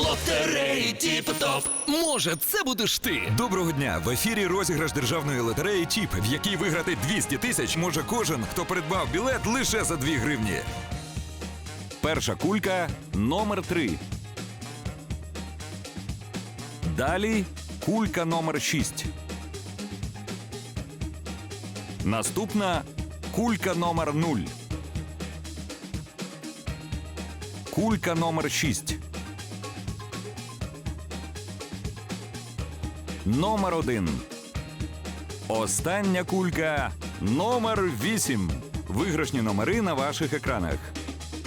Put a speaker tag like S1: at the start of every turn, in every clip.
S1: Лотереї Тіп-Топ. Може, це будеш ти.
S2: Доброго дня! В ефірі розіграш державної лотереї ТІП, в якій виграти 200 тисяч може кожен, хто придбав білет лише за 2 гривні. Перша кулька номер 3. Далі кулька номер 6. Наступна кулька номер 0. Кулька номер 6. Номер 1. Остання кулька номер 8. Виграшні номери на ваших екранах.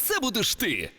S1: це будеш ти.